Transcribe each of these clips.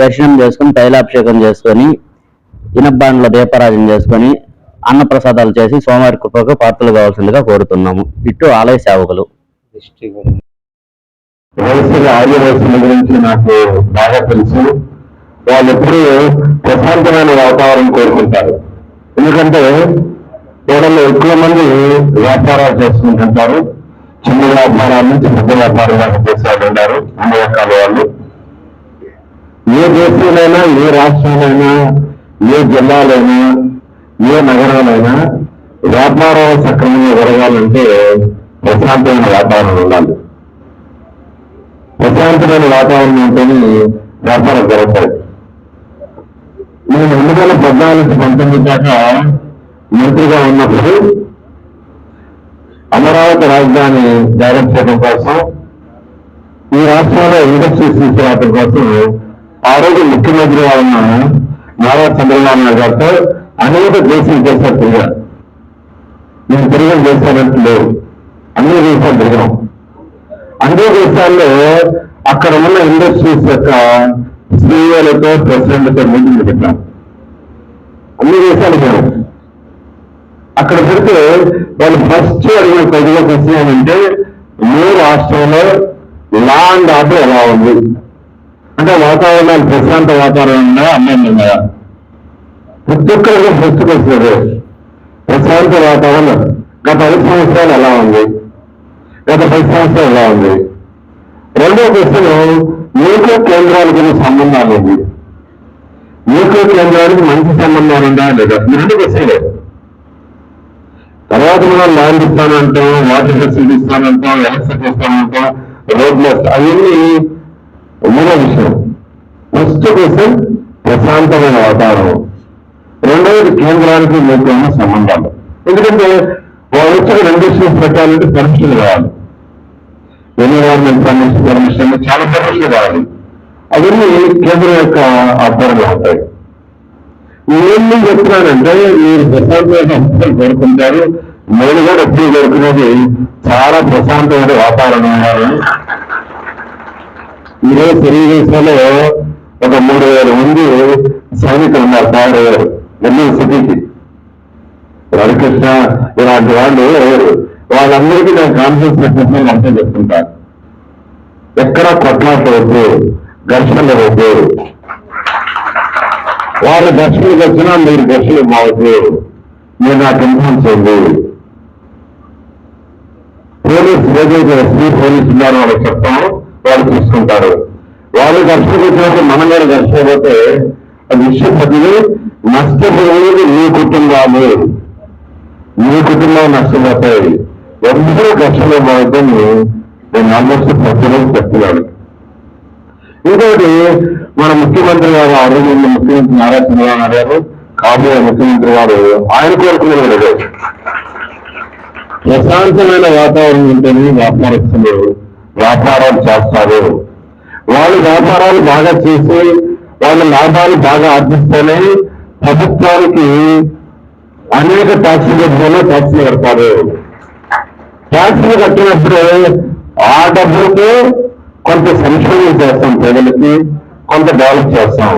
దర్శనం చేసుకుని తైలాభిషేకం చేసుకొని ఇనబ్బాండ్ల దీపారాజన చేసుకొని అన్నప్రసాదాలు చేసి సోమవారి కృపకు పాత్రలు కావాల్సిందిగా కోరుతున్నాము. ఇటు ఆలయ సేవకులు. వయసుగా గురించి నాకు బాగా తెలుసు. వాళ్ళు ఎప్పుడూ ప్రశాంతమైన వాతావరణం కోరుకుంటారు. ఎందుకంటే వాళ్ళలో ఎక్కువ మంది వ్యాపారాలు చేసుకుంటుంటారు. చిన్న వ్యాపారాల నుంచి పెద్ద వ్యాపారం దాకా చేసేవాళ్ళు అన్ని రకాల వాళ్ళు. ఏ దేశంలోనైనా ఏ రాష్ట్రంలోనైనా ఏ జిల్లాలైనా ఏ నగరాలైనా వ్యాపారం సక్రమంగా జరగాలంటే ప్రశాంతమైన వాతావరణం ఉండాలి. ప్రశాంతమైన వాతావరణం ఉంటేనే వ్యాపారం జరుగుతాయి. నేను రెండు వేల పద్నాలుగు పంతొమ్మిది దాకా మంత్రిగా ఉన్నప్పుడు అమరావతి రాజధాని జాగ్రత్త చేయడం కోసం ఈ రాష్ట్రంలో ఇండస్ట్రీస్ తీసుకురావడం కోసం ఆ రోజు ముఖ్యమంత్రి ఉన్న నారా చంద్రబాబు నాయుడు గారితో అనేక దేశాలు చేశారు తిరిగా. నేను తిరిగిన దేశాలంటే లేవు. అన్ని దేశాలు తిరిగాం. అన్ని దేశాల్లో అక్కడ ఉన్న ఇండస్ట్రీస్ యొక్క సీఈఓలతో ప్రెసిడెంట్తో మీటింగ్ పెట్టాం అన్ని దేశాలు పోయాం అక్కడ పెడితే వాళ్ళు ఫస్ట్ అడిగిన ప్రజలకు క్వశ్చన్ ఏమంటే రాష్ట్రంలో లా అండ్ ఆర్డర్ ఎలా ఉంది? అంటే వాతావరణాలు ప్రశాంత వాతావరణం ఉన్నాయా అమ్మాయి ఉన్నాయా ప్రతి ఒక్కరికి ఫస్ట్ వస్తుంది. ప్రశాంత వాతావరణం. గత ఐదు సంవత్సరాలు ఎలా ఉంది? గత పది సంవత్సరాలు ఎలా ఉంది? రెండో ప్రశ్న మీకు కేంద్రాలకు సంబంధాలు ఉంది మీకు కేంద్రానికి మంచి సంబంధాలు ఉందా లేదా? రెండు ప్రశ్నలే తర్వాత మనం ల్యాండ్ ఇస్తానంటాం వాటర్ ఫెసిలిటీ ఇస్తానంటాం ఎలక్ట్రిసిటీ ఇస్తానంటాం రోడ్లు అవన్నీ మూడో విషయం ఫస్ట్ క్వశ్చన్ ప్రశాంతమైన వాతావరణం. రెండవది కేంద్రానికి మీకు ఉన్న సంబంధాలు. ఎందుకంటే వాళ్ళు వచ్చి రెండు ఇష్యూస్ పెట్టాలంటే పరీక్షలు కావాలి. ఎన్విరాన్మెంట్ పర్మిషన్ పర్మిషన్ చాలా పరీక్షలు కావాలి. అవన్నీ కేంద్రం యొక్క ఆధారంగా ఉంటాయి. నేను చెప్తున్నానంటే మీరు ప్రశాంతమైన అంశాలు కోరుకుంటారు. నేను కూడా ఎప్పుడు కోరుకునేది చాలా ప్రశాంతమైన వాతావరణం ఈరోజు తెలుగుదేశంలో ఒక మూడు వేల మంది సైనికులు ఉన్నారు. తయారయ్యారు నెల్లూరు సిటీకి. రవికృష్ణ ఇలాంటి వాళ్ళు వాళ్ళందరికీ నేను కాన్ఫరెన్స్ పెట్టినప్పుడు అర్థం చెప్తుంటాను. ఎక్కడ కొట్లాట వద్దు ఘర్షణలు వద్దు వాళ్ళు ఘర్షణకు వచ్చినా మీరు ఘర్షణ మావద్దు మీరు నాకు ఇన్ఫార్మ్ ఉంది పోలీసు ఏదైతే ఎస్పీ పోలీసు ఉన్నారో వాళ్ళకి చెప్తాము. వాళ్ళు తీసుకుంటారు వాళ్ళు ఘర్షణకు వచ్చినప్పుడు మనం కూడా ఘర్షణ అది విషయం నష్టపోయేది మీ కుటుంబాలు. మీ కుటుంబం నష్టపోతాయి. ఎవరు ఘర్షణ బాగుందని నేను ఆల్మోస్ట్ ప్రతిరోజు చెప్తున్నాను. ఇంకోటి మన ముఖ్యమంత్రి గారు ఆ రోజు ముఖ్యమంత్రి నారా చంద్రబాబు గారు కాబోయే ముఖ్యమంత్రి గారు ఆయన కోరుకున్నారు ప్రశాంతమైన వాతావరణం ఉంటేనే వ్యాపారస్తులు వ్యాపారాలు చేస్తారు. వాళ్ళు వ్యాపారాలు బాగా చేసి వాళ్ళ లాభాలు బాగా ఆర్జిస్తేనే ప్రభుత్వానికి అనేక ట్యాక్సులు కట్టిన ట్యాక్సులు కడతారు. ట్యాక్సులు కట్టినప్పుడు ఆ డబ్బులతో కొంత సంక్షేమం చేస్తాం ప్రజలకి కొంత డెవలప్ చేస్తాం.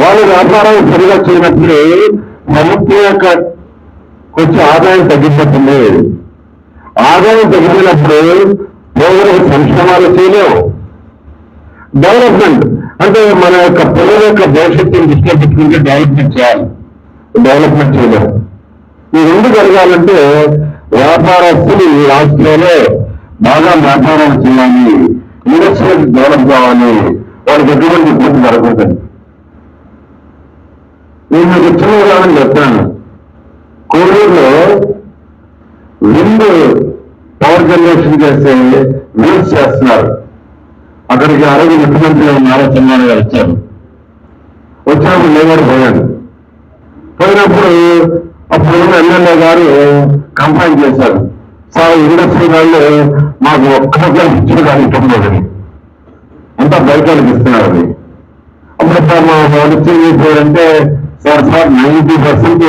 వాళ్ళు వ్యాపారం సరిగా చేయనప్పుడు ప్రభుత్వం యొక్క కొంచెం ఆదాయం తగ్గిపోతుంది. ఆదాయం తగ్గిపోయినప్పుడు ప్రజలకు సంక్షేమాలు చేయలేవు. డెవలప్మెంట్ అంటే మన యొక్క పిల్లల యొక్క భవిష్యత్తుని దృష్టిలో పెట్టుకుంటే డెవలప్మెంట్ చేయాలి. డెవలప్మెంట్ చేయలేము. ఈ రెండు జరగాలంటే వ్యాపారస్తులు ఈ రాష్ట్రంలో బాగా వ్యాపారం చేయాలి. ఇండస్ట్రియల్ డెవలప్ కావాలి. వాళ్ళకి ఎటువంటి ఇబ్బంది జరగకూడదు. నేను మీకు చిన్న ఉదాహరణ చెప్తాను. కోడూరులో విందు పవర్ జనరేషన్ చేసే వీల్స్ చేస్తున్నారు. అక్కడికి ఆ రోజు ముఖ్యమంత్రి నారా చంద్రబాబు గారు వచ్చారు. వచ్చినప్పుడు లేవాడు పోయాడు. పోయినప్పుడు అప్పుడు ఎమ్మెల్యే గారు కంప్లైంట్ చేశారు. సార్ ఇండస్ట్రీ వాళ్ళు మాకు ఒక్క ఇచ్చిన ఇచ్చేదానికి అంతా బయటకి ఇస్తున్నారు అది. అప్పుడు సార్ మా అంటే sir sir ninety percent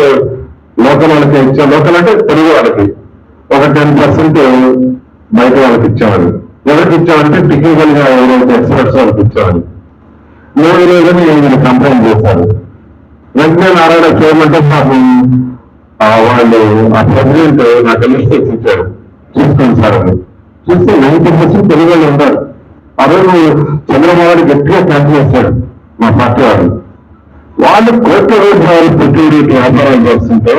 local వాళ్ళకి ఇచ్చే లోకల్ అంటే తెలుగు వాళ్ళకి. ఒక టెన్ పర్సెంట్ బయట వాళ్ళకి ఇచ్చేవారు ఎవరికి ఇచ్చామంటే టెక్నికల్గా ఎవరైతే ఎక్స్పర్ట్స్ వాళ్ళకి ఇచ్చేవారు మూడు లేదని నేను కంప్లైంట్ చేశారు వెంటనే నారాయణ చేయమంటే మాకు వాళ్ళు ఆ ప్రెసిడెంట్ నాకు లిస్ట్ ఇచ్చారు. చూసుకోండి సార్ అని. చూస్తే నైన్టీ పర్సెంట్ తెలుగు వాళ్ళు ఉంటారు. ఆ రోజు చంద్రబాబు గట్టిగా క్యాచ్ చేశాడు మా పార్టీ వాళ్ళు. వాళ్ళు కోట్ల రూపాయలు పెట్టి వ్యాపారాలు చేస్తుంటే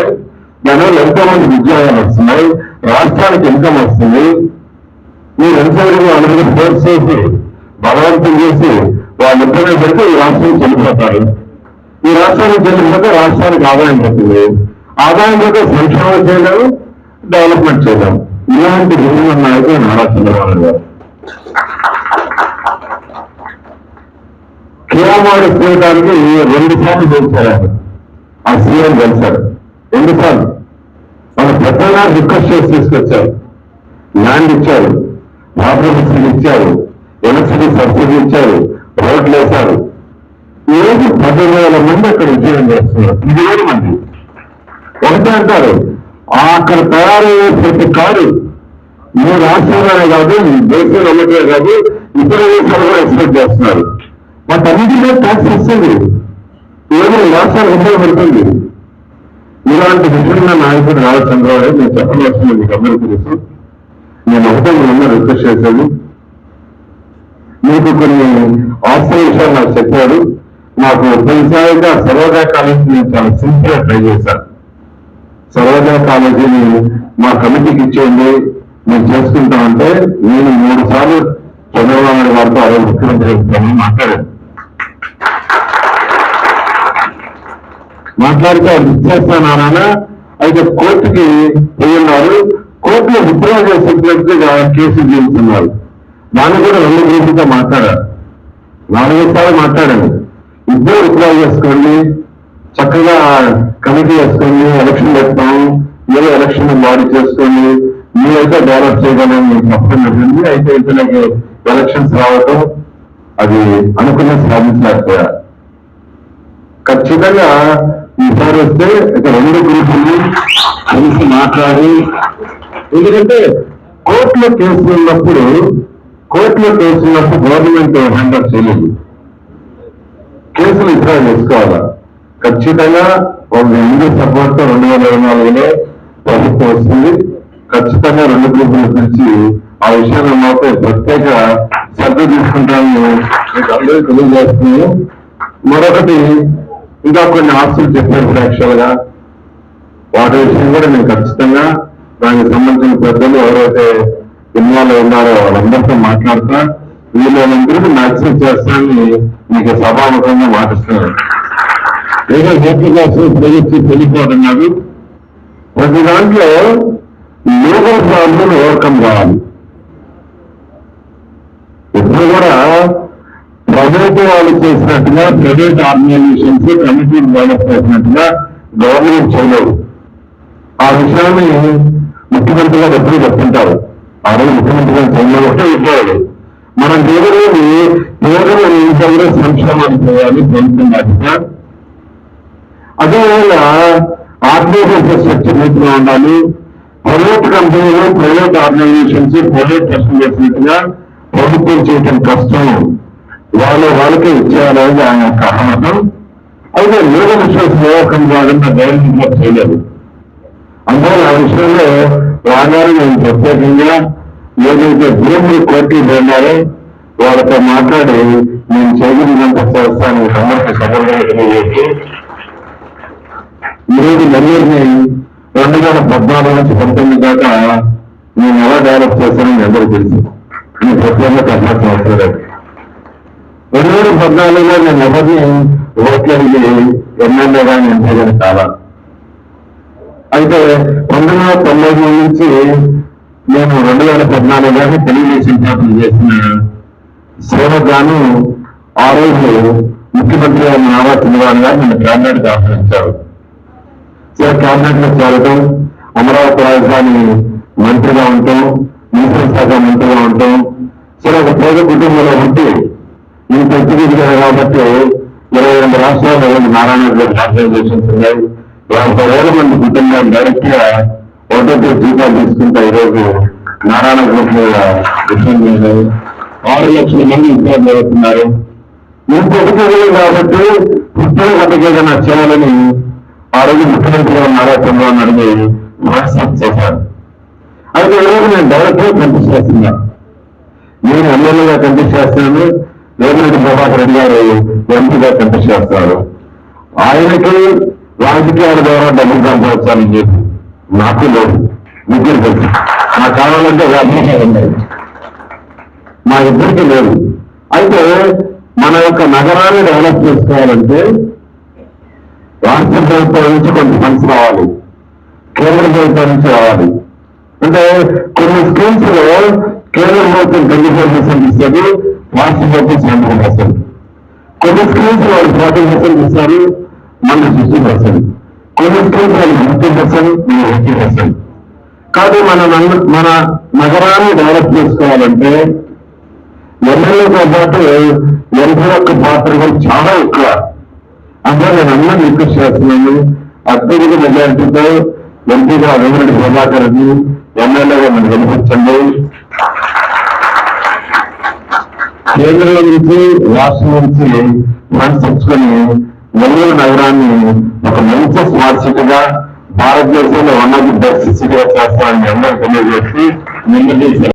దానివల్ల ఎంతో మంది ఉద్యోగాలు వస్తున్నాయి. రాష్ట్రానికి ఇన్కమ్ వస్తుంది. మీరు ఎంతవరకు అందరికీ ఫోర్స్ చేసి బలవంతం చేసి వాళ్ళు ఇబ్బంది పెడితే ఈ రాష్ట్రం చెల్లిపోతారు. ఈ రాష్ట్రానికి చెల్లిపోతే రాష్ట్రానికి ఆదాయం పడుతుంది ఆదాయం పడితే సంక్షేమం చేయలేము డెవలప్మెంట్ చేయలేం ఇలాంటి విధంగా నాయకులు నారా చంద్రబాబు గారు. కేరళ చేయడానికి రెండు సార్లు గెలిచారు ఆ సీఎం గెలిచారు రెండు సార్లు. ప్రధాన రిక్వెస్ట్ చేసి తీసుకొచ్చారు ల్యాండ్ ఇచ్చారు ప్రాపర్టీస్ ఇచ్చారు ఎలక్ట్రిసిటీ సబ్సిడీ ఇచ్చారు రోడ్లు వేశారు. ఈ రోజు పది వేల మంది అక్కడ ఉద్యోగం చేస్తున్నారు. ఇది వేల మంది. ఒకటే అంటారు అక్కడ తయారయ్యే ప్రతి కారు మీ రాష్ట్రంలోనే కాదు దేశం వెళ్ళటమే కాదు ఇతర దేశాలు కూడా ఎక్స్పెక్ట్ చేస్తున్నారు. వాటన్నిటి మీద ట్యాక్స్ వస్తుంది. ఏదో రాష్ట్రానికి ఉపయోగపడుతుంది. ఇలాంటి విభిన్న నాయకుడు రావు చంద్రబాబు నేను చెప్పవలసింది మీకు అందరికీ తెలుసు. నేను ఒకటే మిమ్మల్ని రిక్వెస్ట్ చేశాను. మీకు కొన్ని అవసర విషయాలు నాకు చెప్పారు. నాకు తొలిసారిగా సర్వోదయ కాలేజీ నేను చాలా సింపుల్గా ట్రై చేశాను. సర్వోదయ కాలేజీని మా కమిటీకి ఇచ్చేయండి మేము చేసుకుంటామంటే నేను మూడు సార్లు చంద్రబాబు నాయుడు గారితో అదే ముఖ్యమంత్రి మాట్లాడాను. మాట్లాడితే అది ఇచ్చేస్తానారా అయితే కోర్టుకి పోయినారు. కోర్టులో విత్డ్రా చేసేట్లుగా కేసు చేస్తున్నారు. దాన్ని కూడా రెండు గ్రూపులతో మాట్లాడారు. నాలుగైదు సార్లు మాట్లాడాను ఇద్దరు విత్డ్రా చేసుకోండి. చక్కగా కమిటీ వేసుకోండి ఎలక్షన్ పెడతాము ఏదో ఎలక్షన్ బాడీ చేసుకోండి. మీరైతే డెవలప్ చేయగలని మీకు తప్పనింది అయితే ఇతనికి ఎలక్షన్స్ రావటం అది అనుకున్న సాధించలేకపోయారు. ఖచ్చితంగా ఈసారి వస్తే ఇక రెండు గ్రూపులు కలిసి మాట్లాడి ఎందుకంటే కోర్టులో కేసులు ఉన్నప్పుడు కోర్టులో కేసులు ఉన్నప్పుడు గవర్నమెంట్ హ్యాండల్ చేయలేదు. కేసులు ఇతర చేసుకోవాలా ఖచ్చితంగా ఒక ఎందు సపోర్ట్తో రెండు వేల ఇరవై నాలుగులో ప్రభుత్వం వస్తుంది. ఖచ్చితంగా రెండు గ్రూపులు పిలిచి ఆ విషయాన్ని మాత్రం ప్రత్యేక శ్రద్ధ తీసుకుంటాను. మీకు అందరూ తెలియజేస్తున్నాను. మరొకటి ఇంకా కొన్ని ఆస్తులు చెప్పినప్పుడు యాక్చువల్గా. వాటి విషయం కూడా నేను ఖచ్చితంగా దానికి సంబంధించిన పెద్దలు ఎవరైతే ఇన్వాల్వ్ ఉన్నారో వాళ్ళందరితో మాట్లాడతా. వీళ్ళందరికీ మ్యాక్సిమం చేస్తానని మీకు సభాముఖంగా మాటిస్తున్నాను. ఏదో హేతు కోసం ప్రజెక్ట్ తెలియపోవడం కాదు. ప్రతి దాంట్లో లోకల్ ప్రాబ్లం ఓవర్కమ్ కావాలి ఇప్పుడు కూడా ప్రైవేట్ వాళ్ళు చేసినట్టుగా ప్రైవేట్ ఆర్గనైజేషన్స్ కమిటీ డెవలప్ చేసినట్టుగా గవర్నమెంట్ చేయలేదు. ఆ విషయాన్ని ముఖ్యమంత్రి గారు ఎప్పుడు చెప్తుంటారు. ఆ రోజు ముఖ్యమంత్రి గారు చేయలేకపోతే ఇవ్వాలి మనం దేవుడిని కేవలం ఇంట్లో సంక్షేమాన్ని చేయాలి ప్రభుత్వం బాధ్యత. అదేవిధంగా ఆర్థిక ఇన్ఫ్రాస్ట్రక్చర్ నీతిగా ఉండాలి. ప్రైవేట్ కంపెనీలు ప్రైవేట్ ఆర్గనైజేషన్స్ ప్రైవేట్ పర్సన్ చేసినట్టుగా ప్రభుత్వం చేయటం కష్టం. వాళ్ళు వాళ్ళకే ఇచ్చేయాలనేది ఆయన యొక్క అర్హత. అయితే లీగల్ ఇష్యూస్ నియోజకం కాకుండా గవర్నమెంట్ చేయలేదు. అందువల్ల ఆ విషయంలో రాగారు నేను ప్రత్యేకంగా ఏదైతే భూములు కోర్టులు పోయినారో వాళ్ళతో మాట్లాడి నేను చేయగలిగినంత చేస్తాను అందరికీ సభలుగా తెలియజేసి ఈరోజు నెల్లూరుని రెండు వేల పద్నాలుగు నుంచి పంతొమ్మిది దాకా నేను ఎలా డెవలప్ చేశానని అందరూ తెలుసు. నేను ప్రత్యేకంగా చెప్పాల్సిన అవసరం లేదు రెండు వేల పద్నాలుగులో నేను ఎవరిని ఓట్లడిగి ఎమ్మెల్యే నేను ఎంపీ కానీ అయితే పంతొమ్మిది వందల తొంభై మూడు నుంచి నేను రెండు వేల పద్నాలుగులోనే తెలుగుదేశం పార్టీ చేసిన సేవగాను ఆ రోజు ముఖ్యమంత్రి అయిన నారా చంద్రబాబు గారు నన్ను కేబినెట్ ఆహ్వానించారు సో క్యాబినెట్లో లో చేరటం అమరావతి రాజధాని మంత్రిగా ఉంటాం మున్సిపల్ శాఖ మంత్రిగా ఉంటాం సో ఒక పేద కుటుంబంలో ఉంటే ఇంత ఎత్తుకెదిగారు కాబట్టి ఇరవై రెండు రాష్ట్రాల్లో రెండు నారాయణ ఆర్గనైజేషన్స్ ఉన్నాయి యాభై వేల మంది కుటుంబాలు డైరెక్ట్గా ఒకటో జీతాలు తీసుకుంటే ఈరోజు నారాయణ గ్రూప్ ఆరు లక్షల మంది ఇబ్బంది అవుతున్నారు ఇంకొకటి కాబట్టి పుట్టిన గతకి చేయాలని ఆ రోజు ముఖ్యమంత్రి గారు నారా చంద్రబాబు నాయుడు వాట్సాప్ చేశారు. అయితే ఈరోజు నేను డైరెక్ట్గా కంటెస్ట్ చేస్తున్నా. నేను ఎమ్మెల్యేగా కంటెస్ట్ చేస్తున్నాను. వేమిరెడ్డి ప్రభాకర్ రెడ్డి గారు ఎంపీగా కంటెస్ట్ చేస్తున్నారు ఆయనకి రాజకీయాల ద్వారా డబ్బులు సంపాదించాలని చెప్పి నాకు లేదు. ముగ్గురు తెలుసు కావాలంటే మా ఇద్దరికి లేదు. అయితే మన యొక్క నగరాన్ని డెవలప్ చేసుకోవాలంటే రాష్ట్ర ప్రభుత్వం నుంచి కొంత ఫండ్స్ రావాలి. కేంద్ర ప్రభుత్వం నుంచి రావాలి. అంటే కొన్ని స్కీమ్స్లో కేంద్ర ప్రభుత్వం ట్వంటీ ఫోర్ పర్సెంట్ ఇస్తుంది రాష్ట్ర ప్రభుత్వం పర్సెంట్ కొన్ని స్కీమ్స్ వాళ్ళు ఫార్టీ పర్సెంట్ ఇస్తారు మన ఫిఫ్టీ పర్సెంట్ కొన్ని స్కీమ్స్ వాళ్ళు ఫిఫ్టీ పర్సెంట్ మన ఎయిటీ పర్సెంట్ కాబట్టి మన మన నగరాన్ని డెవలప్ చేసుకోవాలంటే ఎమ్మెల్యేతో పాటు ఎంపీ యొక్క పాత్ర కూడా చాలా ఎక్కువ. అంటే నేను అందరినీ రిక్వెస్ట్ చేస్తున్నాను అత్యధిక మెజారిటీతో ఎంపీగా వెంకరెడ్డి ప్రభాకర్ రెడ్డి ఎమ్మెల్యేగా మనం గెలిపించండి. కేంద్రంలో నుంచి రాష్ట్రం నుంచి ఫండ్స్ తెచ్చుకొని నెల్లూరు నగరాన్ని ఒక మంచి స్మార్ట్ సిటీగా భారతదేశంలో వన్ ఆఫ్ ది బెస్ట్ సిటీగా చేస్తామని అందరూ తెలియజేసి నిన్న